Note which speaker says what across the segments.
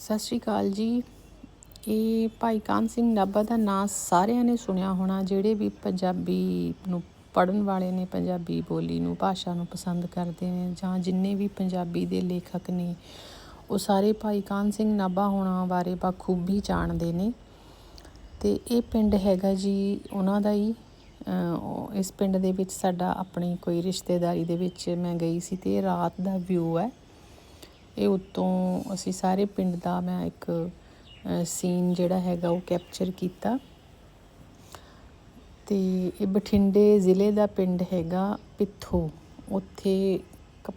Speaker 1: ਸਤਿ ਸ਼੍ਰੀ ਅਕਾਲ ਜੀ। ਇਹ ਭਾਈ ਕਾਨ ਸਿੰਘ ਨਾਭਾ ਦਾ ਨਾਂ ਸਾਰਿਆਂ ਨੇ ਸੁਣਿਆ ਹੋਣਾ, ਜਿਹੜੇ ਵੀ ਪੰਜਾਬੀ ਨੂੰ ਪੜਨ ਵਾਲੇ ਨੇ, ਪੰਜਾਬੀ ਬੋਲੀ ਨੂੰ, ਭਾਸ਼ਾ ਨੂੰ ਪਸੰਦ ਕਰਦੇ ਨੇ ਜਾਂ ਜਿੰਨੇ ਵੀ ਪੰਜਾਬੀ ਦੇ ਲੇਖਕ ਨੇ, ਉਹ ਸਾਰੇ ਭਾਈ ਕਾਨ ਸਿੰਘ ਨਾਭਾ ਹੋਣਾ ਬਾਰੇ ਬਖੂਬੀ ਜਾਣਦੇ ਨੇ। ਤੇ ਇਹ ਪਿੰਡ ਹੈਗਾ ਜੀ ਉਹਨਾਂ ਦਾ ਹੀ। ਇਸ ਪਿੰਡ ਦੇ ਵਿੱਚ ਸਾਡਾ ਆਪਣੀ ਕੋਈ ਰਿਸ਼ਤੇਦਾਰੀ ਦੇ ਵਿੱਚ ਮੈਂ ਗਈ ਸੀ ਤੇ ਰਾਤ ਦਾ ਵਿਊ ਹੈ। ਇਹ ਉਤੋਂ ਅਸੀਂ ਸਾਰੇ ਪਿੰਡ ਦਾ ਮੈਂ ਇੱਕ ਸੀਨ ਜਿਹੜਾ ਹੈਗਾ ਉਹ ਕੈਪਚਰ ਕੀਤਾ। ਤੇ ਇਹ ਬਠਿੰਡੇ ਜ਼ਿਲ੍ਹੇ ਦਾ ਪਿੰਡ ਹੈਗਾ ਪਿੱਥੋ। ਉੱਥੇ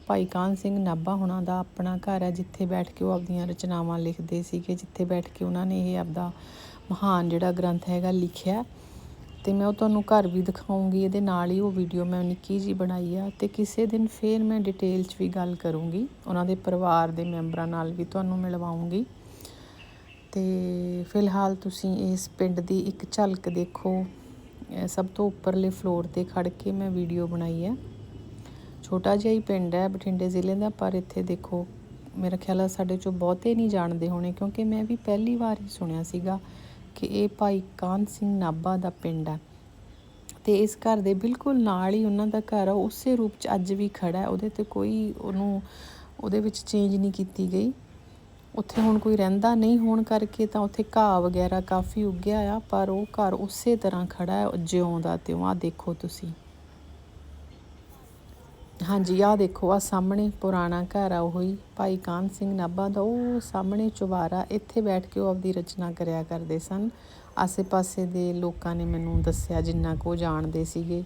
Speaker 1: ਭਾਈ ਕਾਨ ਸਿੰਘ ਨਾਭਾ ਹੁਣਾਂ ਦਾ ਆਪਣਾ ਘਰ ਹੈ ਜਿੱਥੇ ਬੈਠ ਕੇ ਉਹ ਆਪਣੀਆਂ ਰਚਨਾਵਾਂ ਲਿਖਦੇ ਸੀਗੇ, ਜਿੱਥੇ ਬੈਠ ਕੇ ਉਹਨਾਂ ਨੇ ਇਹ ਆਪਦਾ ਮਹਾਨ ਜਿਹੜਾ ਗ੍ਰੰਥ ਹੈਗਾ ਲਿਖਿਆ। ਤੇ ਮੈਂ ਉਹ ਤੁਹਾਨੂੰ ਘਰ ਵੀ ਦਿਖਾਉਂਗੀ, ਇਹਦੇ ਨਾਲ ਹੀ ਉਹ ਵੀਡੀਓ ਮੈਂ ਨਿੱਕੀ ਜੀ ਬਣਾਈ ਆ ਤੇ ਕਿਸੇ ਦਿਨ ਫੇਰ ਮੈਂ ਡਿਟੇਲ 'ਚ ਵੀ ਗੱਲ ਕਰੂੰਗੀ, ਉਹਨਾਂ ਦੇ ਪਰਿਵਾਰ ਦੇ ਮੈਂਬਰਾਂ ਨਾਲ ਵੀ ਤੁਹਾਨੂੰ ਮਿਲਵਾਉਂਗੀ। ਤੇ ਫਿਲਹਾਲ ਤੁਸੀਂ ਇਸ ਪਿੰਡ ਦੀ ਇੱਕ ਝਲਕ ਦੇਖੋ ਸਭ ਤੋਂ ਉੱਪਰਲੇ ਫਲੋਰ ਤੇ ਖੜ ਕੇ ਮੈਂ ਵੀਡੀਓ ਬਣਾਈ ਹੈ ਛੋਟਾ ਜਿਹਾ ਹੀ ਪਿੰਡ ਹੈ, ਬਠਿੰਡੇ ਜ਼ਿਲ੍ਹੇ ਦਾ, ਪਰ ਇੱਥੇ ਦੇਖੋ, ਮੇਰਾ ਖਿਆਲ ਆ ਸਾਡੇ ਚੋਂ ਬਹੁਤੇ ਨਹੀਂ ਜਾਣਦੇ ਹੋਣੇ, ਕਿਉਂਕਿ ਮੈਂ ਵੀ ਪਹਿਲੀ ਵਾਰ ਹੀ ਸੁਣਿਆ ਸੀਗਾ ਕਿ ਇਹ ਭਾਈ ਕਾਨ ਸਿੰਘ ਨਾਭਾ ਦਾ ਪਿੰਡ ਹੈ। ਤੇ ਇਸ ਘਰ ਦੇ ਬਿਲਕੁਲ ਨਾਲ ਹੀ ਉਹਨਾਂ ਦਾ ਘਰ ਆ। ਉਸੇ ਰੂਪ 'ਚ ਅੱਜ ਵੀ ਖੜਾ ਹੈ। ਉਹਦੇ ਤੇ ਕੋਈ ਉਹਨੂੰ, ਉਹਦੇ ਵਿੱਚ ਚੇਂਜ ਨਹੀਂ ਕੀਤੀ ਗਈ। ਉੱਥੇ ਹੁਣ ਕੋਈ ਰਹਿੰਦਾ ਨਹੀਂ ਹੋਣ ਕਰਕੇ ਤਾਂ ਉੱਥੇ ਘਾਹ ਵਗੈਰਾ ਕਾਫੀ ਉੱਗਿਆ ਆ। ਪਰ ਉਹ ਘਰ ਉਸੇ ਤਰ੍ਹਾਂ ਖੜਾ ਹੈ, ਜਿਉਂਦਾ ਤੇ ਉਹ ਆ ਦੇਖੋ ਤੁਸੀਂ। ਹਾਂਜੀ ਆ ਦੇਖੋ ਆ ਸਾਹਮਣੇ ਪੁਰਾਣਾ ਘਰ ਆ ਉਹੀ। ਭਾਈ ਕਾਨ ਸਿੰਘ ਨਾਭਾ ਦਾ, ਉਹ ਸਾਹਮਣੇ ਚੁਬਾਰਾ, ਇੱਥੇ ਬੈਠ ਕੇ ਉਹ ਆਪਦੀ ਰਚਨਾ ਕਰਿਆ ਕਰਦੇ ਸਨ। ਆਸੇ-ਪਾਸੇ ਦੇ ਲੋਕਾਂ ਨੇ ਮੈਨੂੰ ਦੱਸਿਆ, ਜਿੰਨਾ ਕੋ ਜਾਣਦੇ ਸੀਗੇ।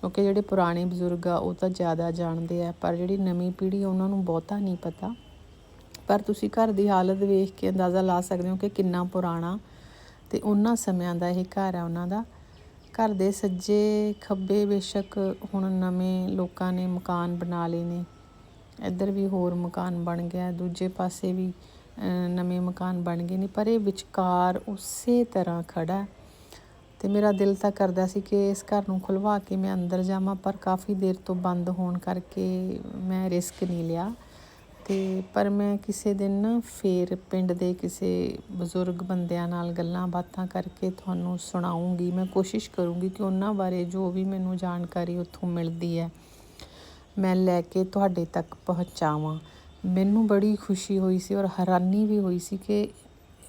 Speaker 1: ਕਿਉਂਕਿ ਜਿਹੜੇ ਪੁਰਾਣੇ ਬਜ਼ੁਰਗ ਆ, ਉਹ ਤਾਂ ਜ਼ਿਆਦਾ ਜਾਣਦੇ ਆ, ਪਰ ਜਿਹੜੀ ਨਵੀਂ ਪੀੜ੍ਹੀ ਉਹਨਾਂ ਨੂੰ ਬਹੁਤਾ ਨਹੀਂ ਪਤਾ। ਪਰ ਤੁਸੀਂ ਘਰ ਦੀ ਹਾਲਤ ਵੇਖ ਕੇ ਅੰਦਾਜ਼ਾ ਲਾ ਸਕਦੇ ਹੋ ਕਿ ਕਿੰਨਾ ਪੁਰਾਣਾ ਤੇ ਉਹਨਾਂ ਸਮਿਆਂ ਦਾ ਇਹ ਘਰ ਆ ਉਹਨਾਂ ਦਾ। ਘਰ ਦੇ ਸੱਜੇ ਖੱਬੇ ਬੇਸ਼ੱਕ ਹੁਣ ਨਵੇਂ ਲੋਕਾਂ ਨੇ ਮਕਾਨ ਬਣਾ ਲਏ ਨੇ। ਇੱਧਰ ਵੀ ਹੋਰ ਮਕਾਨ ਬਣ ਗਿਆ, ਦੂਜੇ ਪਾਸੇ ਵੀ ਨਵੇਂ ਮਕਾਨ ਬਣ ਗਏ ਨੇ, ਪਰ ਇਹ ਵਿਚਕਾਰ ਉਸੇ ਤਰ੍ਹਾਂ ਖੜਾ ਤੇ ਮੇਰਾ ਦਿਲ ਤਾਂ ਕਰਦਾ ਸੀ ਕਿ ਇਸ ਘਰ ਨੂੰ ਖੁਲਵਾ ਕੇ ਮੈਂ ਅੰਦਰ ਜਾਵਾਂ, ਪਰ ਕਾਫੀ ਦੇਰ ਤੋਂ ਬੰਦ ਹੋਣ ਕਰਕੇ ਮੈਂ ਰਿਸਕ ਨਹੀਂ ਲਿਆ। ਤੇ ਪਰ ਮੈਂ ਕਿਸੇ ਦਿਨ ਨਾ ਫੇਰ ਪਿੰਡ ਦੇ ਕਿਸੇ ਬਜ਼ੁਰਗ ਬੰਦਿਆਂ ਨਾਲ ਗੱਲਾਂ ਬਾਤਾਂ ਕਰਕੇ ਤੁਹਾਨੂੰ ਸੁਣਾਉਂਗੀ। ਮੈਂ ਕੋਸ਼ਿਸ਼ ਕਰੂੰਗੀ ਕਿ ਉਹਨਾਂ ਬਾਰੇ ਜੋ ਵੀ ਮੈਨੂੰ ਜਾਣਕਾਰੀ ਉੱਥੋਂ ਮਿਲਦੀ ਹੈ, ਮੈਂ ਲੈ ਕੇ ਤੁਹਾਡੇ ਤੱਕ ਪਹੁੰਚਾਵਾਂ। ਮੈਨੂੰ ਬੜੀ ਖੁਸ਼ੀ ਹੋਈ ਸੀ ਔਰ ਹੈਰਾਨੀ ਵੀ ਹੋਈ ਸੀ ਕਿ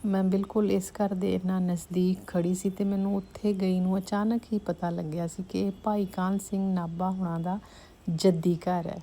Speaker 1: ਮੈਂ ਬਿਲਕੁਲ ਇਸ ਘਰ ਦੇ ਇੰਨਾ ਨਜ਼ਦੀਕ ਖੜੀ ਸੀ ਤੇ ਮੈਨੂੰ ਉੱਥੇ ਗਈ ਨੂੰ ਅਚਾਨਕ ਹੀ ਪਤਾ ਲੱਗਿਆ ਸੀ ਕਿ ਇਹ ਭਾਈ ਕਾਨ ਸਿੰਘ ਨਾਭਾ ਹੁਣਾਂ ਦਾ ਜੱਦੀ ਘਰ ਹੈ।